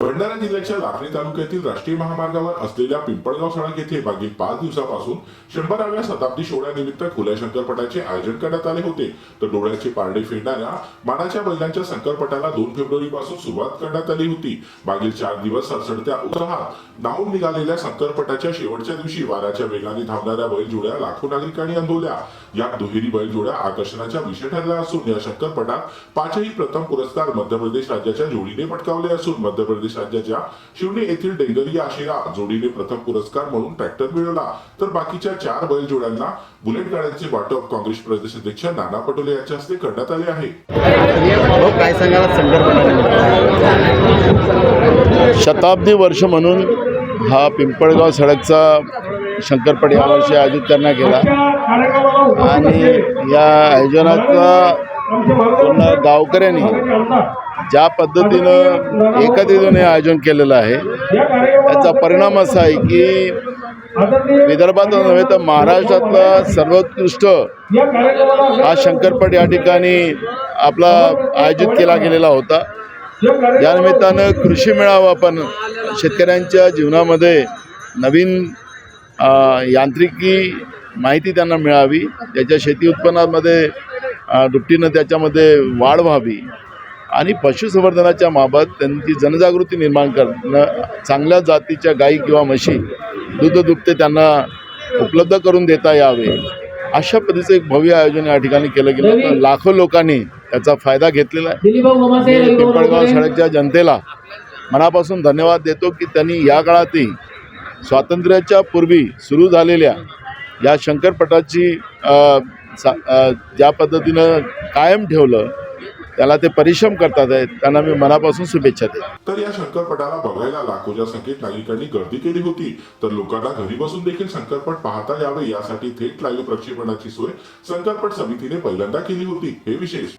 भंडारा जिल्ह्याच्या लाखणी तालुक्यातील राष्ट्रीय महामार्गावर असलेल्या पिंपळगाव सडक येथे मागील पाच दिवसापासून शंभराव्या शताब्दी सोहळ्यानिमित्त खुल्या शंकरपटाचे आयोजन करण्यात आले होते. तर डोळ्याचे पारडे फिरणाऱ्या मानाच्या बैलांच्या शंकरपटाला दोन फेब्रुवारी पासून सुरुवात करण्यात आली होती. मागील चार दिवस सरसडत्या उत्साहात नाहून निघालेल्या शंकरपटाच्या शेवटच्या दिवशी वाऱ्याच्या वेगाने धावणाऱ्या बैलजोड्या लाखो नागरिकांनी अनुभवल्या या दुहेरी बैलजोड्या आकर्षणाच्या विषय ठरल्या असून या शंकरपटात पाचही प्रथम पुरस्कार मध्य प्रदेश राज्याच्या जोडीने पटकावले असून मध्य प्रदेश राज्याच्या शिवणे येथील डेंगरी आशिरा जोडीने प्रथम पुरस्कार म्हणून ट्रॅक्टर मिळवला. तर बाकीच्या चार बैलजोड्यांना बुलेट गाड्यांचे वाटप काँग्रेस प्रदेश अध्यक्ष नाना पटोले यांच्या हस्ते करण्यात आले आहे. भाऊ काय सांगाल? संदर्भ शताब्दी वर्ष म्हणून हा पिंपळगाव सडकचा शंकरपट यावर्षी आयोजित करण्यात गेला. आणि या आयोजनाचा पुन्हा गावकऱ्यांनी ज्या पद्धतीनं एकत्रितपणे आयोजन केलेलं आहे त्याचा परिणाम असा आहे की विदर्भातच नव्हे तर महाराष्ट्रातला सर्वोत्कृष्ट हा शंकरपट या ठिकाणी आपला आयोजित केला गेलेला होता. या निमित्तानं कृषी मेळावा पण शेतकऱ्यांच्या जीवनामध्ये नवीन यांत्रिकी माहिती त्यांना मिळावी त्याच्या शेती उत्पन्नामध्ये अ, दुपटीनं त्याच्यामध्ये वाढ व्हावी. आणि पशुसंवर्धनाच्या बाबत त्यांची जनजागृती निर्माण करणं चांगल्या जातीच्या गायी किंवा म्हशी दूध दुभते त्यांना उपलब्ध करून देता यावे. अशा पद्धतीचं एक भव्य आयोजन या ठिकाणी केलं गेलं. तर लाखो लोकांनी त्याचा फायदा घेतलेला आहे. पिंपळगाव सडकच्या जनतेला मनापासून धन्यवाद देतो की त्यांनी या काळातही स्वातंत्र्याच्या पूर्वी सुरू झालेल्या या शंकरपटाची सा- ज्या पद्धतीनं कायम ठेवलं त्याला ते परिश्रम करतात आहेत त्यांना मी मनापासून शुभेच्छा देतो. तर या शंकरपटाला बघायला लाखोच्या संख्येत नागरिकांनी गर्दी केली होती. तर लोकांना घरी बसून देखील शंकरपट पाहता यावे यासाठी थेट लाईव्ह प्रक्षेपणाची सोय शंकरपट समितीने पहिल्यांदा केली होती. हे विशेष.